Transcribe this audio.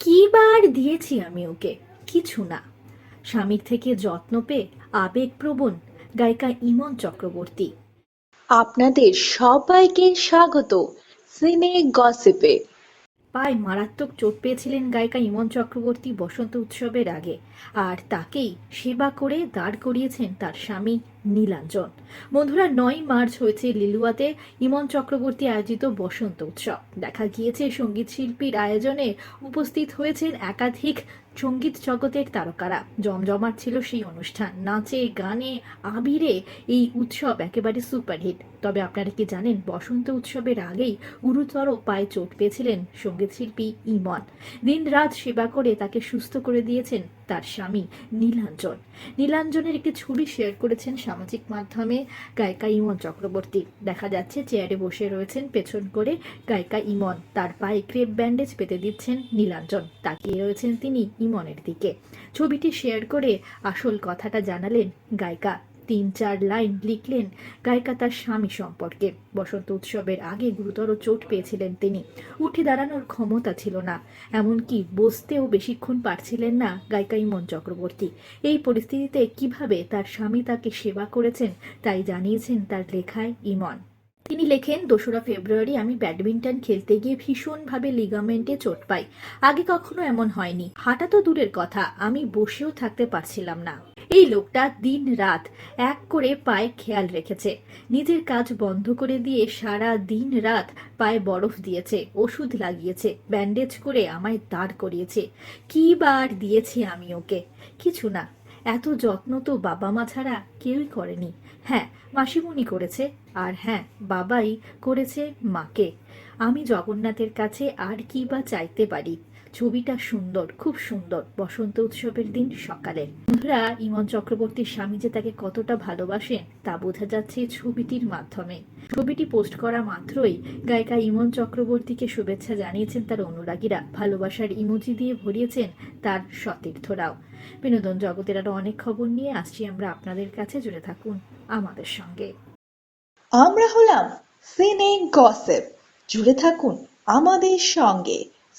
কি বার দিয়েছি আমি ওকে? কিছু না। স্বামীর থেকে যত্ন পেয়ে আবেগপ্রবণ গায়িকা ইমন চক্রবর্তী। আপনাদের সবাইকে স্বাগত সিনে গসিপে। পায়ে মারাত্মক চোট পেয়েছিলেন গায়িকা ইমন চক্রবর্তী বসন্ত উৎসবের আগে। আর তাকেই সেবা করে দাঁড় করিয়েছেন তার স্বামী নীলাঞ্জন। বন্ধুরা নয় মার্চ হয়েছে লিলুয়াতে। ইমন চক্রবর্তী আয়োজিত বসন্ত উৎসব। দেখা গিয়েছে, সংগীত শিল্পীর আয়োজনে উপস্থিত হয়েছেন একাধিক সংগীত জগতের তারকারা। জমজমাট ছিল সেই অনুষ্ঠান। নাচে, গানে, আবিরে এই উৎসব একেবারে সুপারহিট। তবে আপনারা কি জানেন, বসন্ত উৎসবের আগেই গুরুতর পায়ে চোট পেয়েছিলেন সংগীত শিল্পী ইমন। দিন রাত সেবা করে তাকে সুস্থ করে দিয়েছেন তার স্বামী নীলাঞ্জন। নীলাঞ্জনের একটি ছবি শেয়ার করেছেন সামাজিক মাধ্যমে গায়িকা ইমন চক্রবর্তী। দেখা যাচ্ছে চেয়ারে বসে রয়েছেন, পেছন করে গায়িকা ইমন। তার পায়ে ক্রেপ ব্যান্ডেজ পেতে দিচ্ছেন নীলাঞ্জন। তাকিয়ে রয়েছেন তিনি ইমনের দিকে। ছবিটি শেয়ার করে আসল কথাটা জানালেন গায়িকা তিন চার লাইন লিখলেন গায়িকা তার স্বামী সম্পর্কে। বসন্ত উৎসবের আগে গুরুতর চোট পেয়েছিলেন তিনি। উঠে দাঁড়ানোর ক্ষমতা ছিল না। এমনকি বসতেও বেশিক্ষণ পারছিলেন না গায়িকা ইমন চক্রবর্তী। এই পরিস্থিতিতে কীভাবে তার স্বামী তাকে সেবা করেছেন তাই জানিয়েছেন তার লেখায় ইমন। তিনি লেখেন, দোসরা ফেব্রুয়ারি আমি ব্যাডমিন্টন খেলতে গিয়ে ভীষণভাবে লিগামেন্টে চোট পাই। আগে কখনো এমন হয়নি। হাঁটা তো দূরের কথা। আমি বসেও থাকতে পারছিলাম না। এই লোকটা দিন রাত এক করে পায়ে খেয়াল রেখেছে। নিজের কাজ বন্ধ করে দিয়ে সারা দিন রাত পায়ে বরফ দিয়েছে, ওষুধ লাগিয়েছে, ব্যান্ডেজ করে আমায় দাঁড় করিয়েছে। কি বার দিয়েছি আমি ওকে? কিছু না, এত যত্ন তো বাবা মা ছাড়া কেউই করেনি। হ্যাঁ মাসিমণি করেছে, আর হ্যাঁ বাবাই করেছে মাকে। আমি জগন্নাথের কাছে আর কি বা চাইতে পারি? ছবিটা সুন্দর, খুব সুন্দর। বসন্ত উৎসবের দিন সকালে। বন্ধুরা, ইমন চক্রবর্তীর স্বামী যে তাকে কতটা ভালোবাসেন তা বোঝা যাচ্ছে ছবিটির মাধ্যমে। ছবিটি পোস্ট করা মাত্রই গায়িকা ইমন চক্রবর্তীকে শুভেচ্ছা জানিয়েছেন তার অনুরাগীরা। ভালোবাসার ইমোজি দিয়ে ভরিয়েছেন তার সতীর্থরাও। বিনোদন জগতের আরও অনেক খবর নিয়ে আসছি আমরা। আপনাদের কাছে জুড়ে থাকুন আমাদের সঙ্গে। আমরা হলাম সিনে গসিপ। জুড়ে থাকুন আমাদের সঙ্গে।